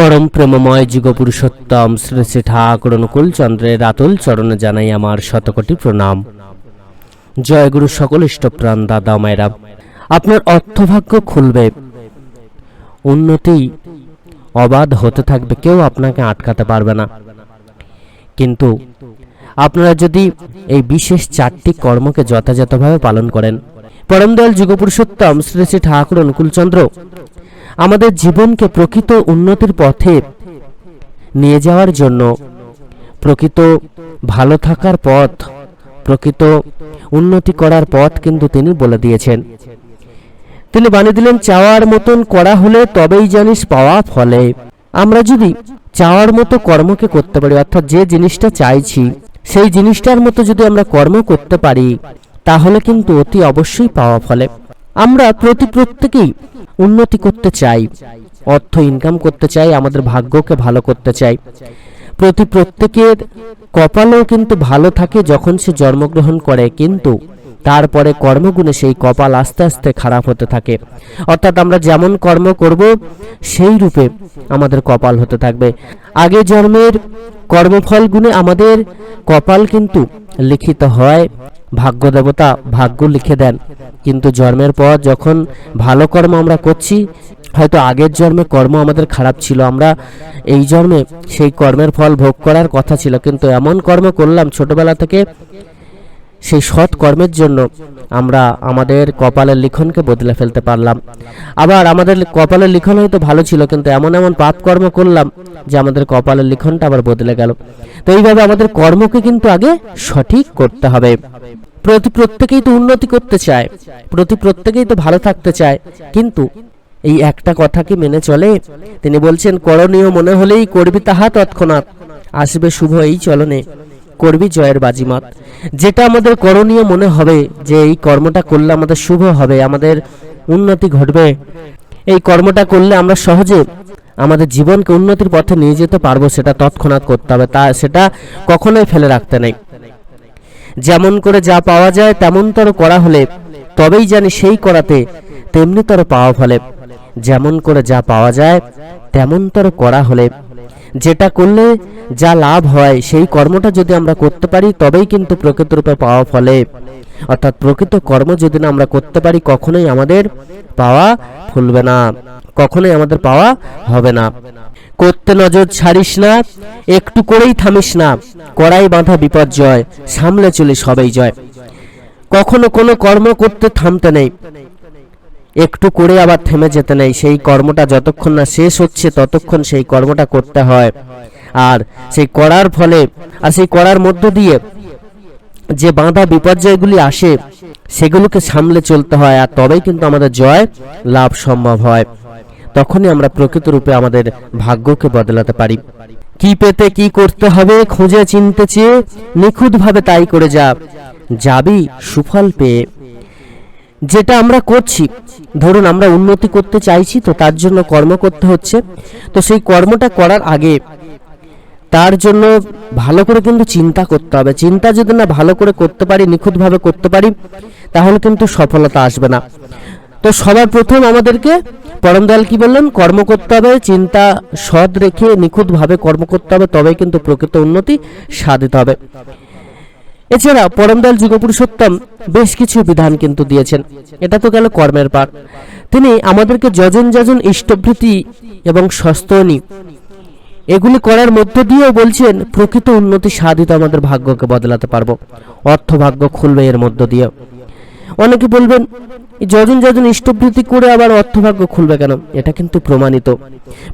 পরম প্রেমময় যুগপুরুষোত্তম শ্রী শ্রী ঠাকুর অনুকূল চন্দ্রের আতুল চরণে জানাই আমার শতকোটি প্রণাম। জয়গুরু সকল ইষ্টপ্রাণ দাদা মায়েরা, আপনার অর্থভাগ্য খুলবে। উন্নতি অবাধ হতে থাকবে, কেউ আপনাকে আটকাতে পারবে না। কিন্তু আপনারা যদি এই বিশেষ চারটি কর্মকে যথাযথভাবে পালন করেন পরম দয়াল যুগপুরুষোত্তম শ্রী শ্রী ঠাকুর অনুকূলচন্দ্র আমাদের জীবনকে প্রকৃত উন্নতির পথে নিয়ে যাওয়ার জন্য প্রকৃত ভালো থাকার পথ, প্রকৃত উন্নতি করার পথ কিন্তু তিনি বলে দিয়েছেন। তিনি বানিয়ে দিলেন, চাওয়ার মতন করা হলে তবেই জানিস পাওয়া ফলে। আমরা যদি চাওয়ার মতো কর্মকে করতে পারি, অর্থাৎ যে জিনিসটা চাইছি, সেই জিনিসটার মতো যদি আমরা কর্ম করতে পারি, তাহলে কিন্তু অতি অবশ্যই পাওয়া ফলে। আমরা প্রতি প্রত্যেকেই উন্নতি করতে চাই, অর্থ ইনকাম করতে চাই, আমাদের ভাগ্যকে ভালো করতে চাই। প্রতি প্রত্যেকের কপালও কিন্তু ভালো থাকে যখন সে জন্মগ্রহণ করে, কিন্তু তারপরে কর্মগুণে সেই কপাল আস্তে আস্তে খারাপ হতে থাকে। অর্থাৎ আমরা যেমন কর্ম করব, সেই রূপে আমাদের কপাল হতে থাকবে। আগে জন্মের কর্মফল গুণে আমাদের কপাল কিন্তু লিখিত হয় ভাগ্য দেবতা ভাগ্য লিখে দেন। কিন্তু জন্মের পর যখন ভালো কর্ম আমরা করছি, হয়তো আগের জন্মে কর্ম আমাদের খারাপ ছিল, আমরা এই জন্মে সেই কর্মের ফল ভোগ করার কথা ছিল। কিন্তু এমন কর্ম করলাম ছোটবেলা থেকে সেই সৎ কর্মের জন্য আমরা আমাদের কপালের লিখনকে বদলে ফেলতে পারলাম। আবার আমাদের কপালের লিখন হয়তো ভালো ছিল, কিন্তু এমন এমন পাপ কর্ম করলাম যে আমাদের কপালের লিখনটা আবার বদলে গেল। তো এইভাবে আমাদের কর্মকে কিন্তু আগে সঠিক করতে হবে। প্রতি প্রত্যেকেই তো উন্নতি করতে চায়, প্রতি প্রত্যেকেই তো ভালো থাকতে চায়, কিন্তু এই একটা কথা কি মেনে চলে। তিনি বলছেন, করণীয় মনে হলেই করবি তাহা তৎক্ষণাৎ, আসবে শুভ এই চলনে। করবি জয়ের বাজিমাত। যেটা আমাদের করণীয় মনে হবে যে এই কর্মটা করলে আমাদের শুভ হবে, আমাদের উন্নতি ঘটবে। এই কর্মটা করলে আমরা সহজে আমাদের জীবনকে উন্নতির পথে নিয়ে যেতে পারব, সেটা তৎক্ষণাৎ করতে হবে, তা সেটা কখনোই ফেলে রাখতে নেই। যেমন করে যা পাওয়া যায় তেমন তর করা হলে তবেই জানি সেই করাতে তেমনি তর পাওয়া ফলে। যেমন করে যা পাওয়া যায় তেমন তর করা হলে যেটা করলে যা লাভ হয়, সেই কর্মটা যদি আমরা করতে পারি, তবেই কিন্তু প্রকৃত রূপে পাওয়া ফলে। অর্থাৎ প্রকৃত কর্ম যদি না আমরা করতে পারি, কখনোই আমাদের পাওয়া ফুলবে না, কখনোই আমাদের পাওয়া হবে না। করতে নজর ছাড়িস না, একটু করেই থামিস না, কড়াই বাঁধা বিপর্যয়, সামলে চলে সবাই জয়। কখনো কোনো কর্ম করতে থামতে নেই একটু করে আবার থেমে যেতে নেই। সেই কর্মটা যতক্ষণ না শেষ হচ্ছে, ততক্ষণ সেই কর্মটা করতে হয়। আর সেই করার ফলে, আর সেই করার মধ্য দিয়ে যে বাঁধা বিপর্যয়গুলি আসে, সেগুলোকে সামলে চলতে হয়। আর তবেই কিন্তু আমাদের জয় লাভ সম্ভব হয়। তখনই আমরা প্রকৃত রূপে আমাদের ভাগ্যকে বদলাতে পারি। কি পেতে কি করতে হবে, খুঁজে চিনতে চেয়ে নিখুঁতভাবে তাই করে যা, যাবি সুফল পেয়ে। যেটা আমরা করছি, ধরুন আমরা উন্নতি করতে চাইছি, তো তার জন্য কর্ম করতে হচ্ছে, তো সেই কর্মটা করার আগে তার জন্য ভালো করে কিন্তু চিন্তা করতে হবে। চিন্তা যদি না ভালো করে করতে পারি, নিখুঁতভাবে করতে পারি, তাহলে কিন্তু সফলতা আসবে না। তো সবার প্রথম আমাদেরকে পরম দয়াল কি বললেন? কর্ম করতে হবে, চিন্তা সৎ রেখে নিখুঁতভাবে কর্ম করতে হবে, তবেই কিন্তু প্রকৃত উন্নতি সাধিত হবে। এছাড়া পরমদয়াল যুগপুরুষোত্তম বেশ কিছু বিধান কিন্তু দিয়েছেন। এটা তো গেল কর্মের পার তিনি আমাদেরকে যজন যজন ইষ্টভৃতি এবং সস্তনী এগুলি করার মধ্য দিয়েও বলছেন, প্রকৃত উন্নতি সাধিত আমাদের ভাগ্যকে বদলাতে পারব। অর্থ ভাগ্য খুলবে এর মধ্য দিয়ে। অনেকে বলবেন, যজন যজন ইষ্টভৃতি করে আবার অর্থভাগ্য খুলবে কেন? এটা কিন্তু প্রমাণিত।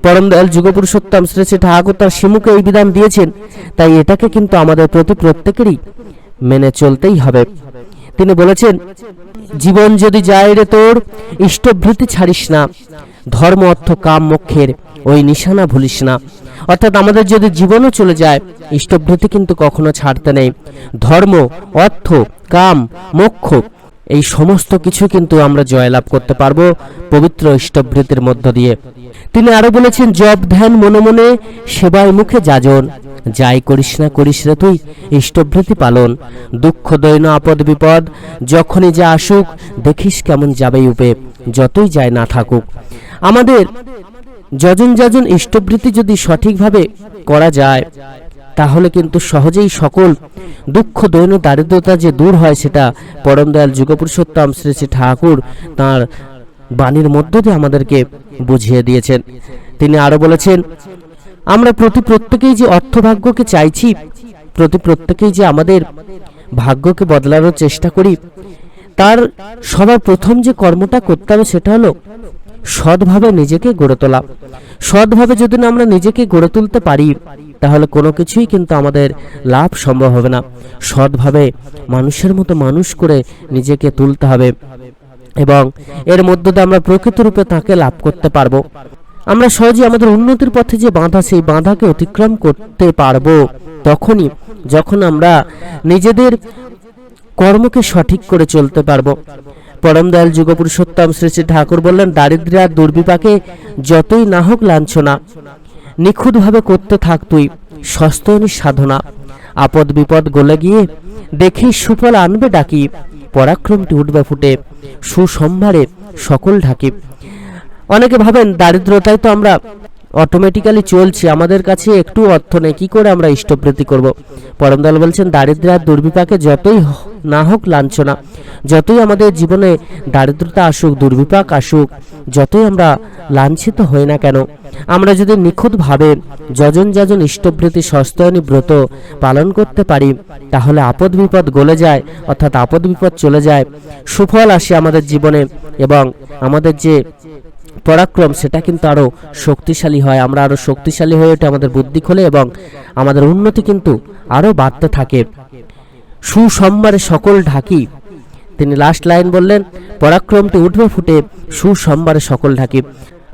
পরম দয়াল যুগপুরুষোত্তম শ্রী শ্রী ঠাকুর তার শিমুকে এই বিধান দিয়েছেন, তাই এটাকে কিন্তু আমাদের প্রতি প্রত্যেকেরই মেনে চলতেই হবে। তিনি বলেছেন, জীবন যদি যায় রে তোর, ইষ্টভৃতি ছাড়িস না। ধর্ম, অর্থ, কাম, মোক্ষের ওই নিশানা ভুলিস না। অর্থাৎ আমাদের যদি জীবনও চলে যায়, ইষ্টভৃতি কিন্তু কখনো ছাড়তে নেই। ধর্ম, অর্থ, কাম, মোক্ষ, এই সমস্ত কিছু কিন্তু আমরা জয়লাভ করতে পারব পবিত্র ইষ্টভৃতির মধ্য দিয়ে। তিনি আরও বলেছেন জব ধ্যান, মনে মনে, সেবায় মুখে যাজন। যাই করিস না করিস রে তুই, ইষ্টভৃতি পালন। দুঃখ দৈন আপদ বিপদ। যখনই যা আসুক, দেখিস কেমন যাবে উপে যতই যায় না থাকুক। আমাদের যজন যজন ইষ্টবৃত্তি যদি সঠিকভাবে করা যায়, তাহলে কিন্তু সহজেই সকল দুঃখ দৈন দারিদ্রতা যে দূর হয় সেটা পরম দয়াল যুগপুরুষোত্তম শ্রী শ্রী ঠাকুর তাঁর বাণীর মধ্য দিয়ে আমাদেরকে বুঝিয়ে দিয়েছেন। তিনি আরও বলেছেন আমরা প্রতি প্রত্যেকেই যে অর্থভাগ্যকে চাইছি, প্রতি প্রত্যেকেই যে আমাদের ভাগ্যকে বদলানোর চেষ্টা করি, তার সবার প্রথম যে কর্মটা করতে হবে সেটা হলো সৎভাবে নিজেকে গড়ে তোলা। সৎভাবে যদি না আমরা নিজেকে গড়ে তুলতে পারি, তাহলে কোনো কিছুই কিন্তু আমাদের লাভ সম্ভব হবে না। সৎভাবে মানুষের মতো মানুষ করে নিজেকে তুলতে হবে এবং এর মধ্য দিয়ে আমরা প্রকৃত রূপে তাকে লাভ করতে পারব। আমরা সহজে আমাদের উন্নতির পথে যে বাধা, সেই বাধাকে অতিক্রম করতে পারব। তখনই যখন আমরা নিজেদের কর্মকে সঠিক করে চলতে পারব। পরম দয়াল যুগপুরুষোত্তম শ্রী শ্রী ঠাকুর বললেন, দারিদ্র্য আর দুর্বিপাকে যতই না হোক লাঞ্ছনা, নিখুঁতভাবে করতে থাক তুই সস্তয়নী সাধনা আপদ বিপদ গলে গিয়ে দেখি সুফল আনবে ডাকি, পরাক্রমটি উঠবে ফুটে, সুসম্ভারে সকল ঢাকি। অনেকে ভাবেন দারিদ্রতায় তো আমরা অটোমেটিক্যালি চলছি, আমাদের কাছে একটু অর্থ নেই, কি করে আমরা ইষ্টবৃত্তি করব? পরমদল বলছেন দারিদ্র আর দুর্বিপাকে যতই না হোক লাঞ্ছনা, যতই আমাদের জীবনে দারিদ্রতা আসুক, দুর্বিপাক আসুক, যতই আমরা লাঞ্ছিত হই না কেন, আমরা যদি নিখুঁতভাবে যজন যজন ইষ্টবৃত্তি সস্তয়নী ব্রত পালন করতে পারি, তাহলে আপদ বিপদ গলে যায়, অর্থাৎ আপদ বিপদ চলে যায়, সুফল আসে আমাদের জীবনে এবং আমাদের যে পরাক্রম, সেটা কিন্তু আরও শক্তিশালী হয়। আমরা আরও শক্তিশালী হয়ে ওঠে আমাদের বুদ্ধি খোলে এবং আমাদের উন্নতি কিন্তু আরও বাড়তে থাকে। সুসম্মারে সকল ঢাকি। তিনি লাস্ট লাইন বললেন, পরাক্রমটি উঠবে ফুটে সুসম্বারে সকল ঢাকি।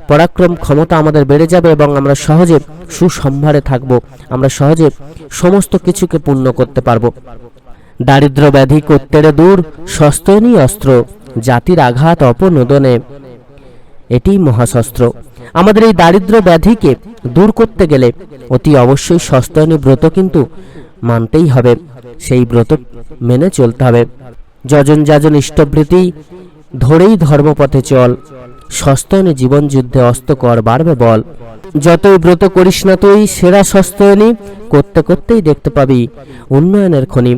পরাক্রম ক্ষমতা আমাদের বেড়ে যাবে এবং আমরা সহজে সুসম্ভারে থাকব। আমরা সহজে সমস্ত কিছুকে পূর্ণ করতে পারব। দারিদ্র ব্যাধি কর্তেরে দূর সস্তয়নী অস্ত্র, জাতির আঘাত, অপনোদনে। এটি মহাশস্ত্র। আমাদের এই দারিদ্র ব্যাধিকে দূর করতে গেলে অতি অবশ্যই সস্তায়নী ব্রত কিন্তু মানতেই হবে। সেই ব্রত মেনে চলতে হবে। যজন যাজন ইষ্টবৃত্তি ধরেই ধর্মপথে চল। সস্তয়নী জীবন যুদ্ধে অস্ত কর বাড়বে বল। যতই ব্রত করিস না তুই, সেরা সস্তয়নী করতে করতেই দেখতে পাবি উন্নয়নের খনি।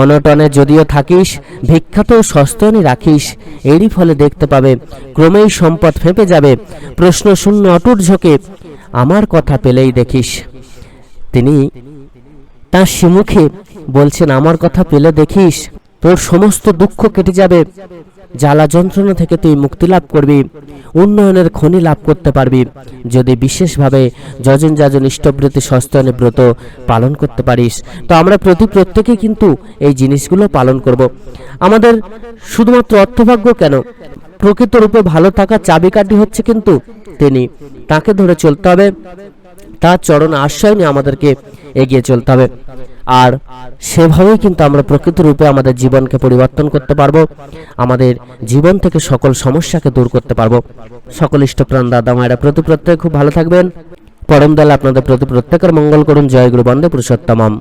অনটনে যদিও থাকিস ভিক্ষাত সস্তয়নী রাখিস, এরই ফলে দেখতে পাবে, ক্রমেই সম্পদ ফেঁপে যাবে প্রশ্ন শূন্য অটুট ঝোঁকে আমার কথা পেলেই দেখিস। তিনি তার সিমুখে বলছেন, আমার কথা পেলে দেখিস, তোর সমস্ত দুঃখ কেটে যাবে জ্বালা যন্ত্রণা থেকে তুই মুক্তি লাভ করবি, উন্নয়নের খনি লাভ করতে পারবি। যদি বিশেষভাবে যজন যাজন ইষ্টব্রতি সস্তয়নে ব্রত পালন করতে পারিস, তো আমরা প্রতি প্রত্যেকে কিন্তু এই জিনিসগুলো পালন করব। আমাদের শুধুমাত্র অর্থভাগ্য কেন? প্রকৃত রূপে ভালো থাকার চাবিকাঠি হচ্ছে কিন্তু তিনি। তাকে ধরে চলতে হবে, তার চরণ আশ্রয় নিয়ে আমাদেরকে এগিয়ে চলতে হবে। আর সেভাবেই কিন্তু আমরা প্রকৃত রূপে আমাদের জীবনকে পরিবর্তন করতে পারব, আমাদের জীবন থেকে সকল সমস্যাকে দূর করতে পারব। সকল ইষ্টপ্রাণ দাদা মায়েরা প্রতি প্রত্যেক খুব ভালো থাকবেন। পরম দল আপনাদের প্রতি প্রত্যেকের মঙ্গল করুন। জয় গুরু বন্দে পুরুষোত্তমম।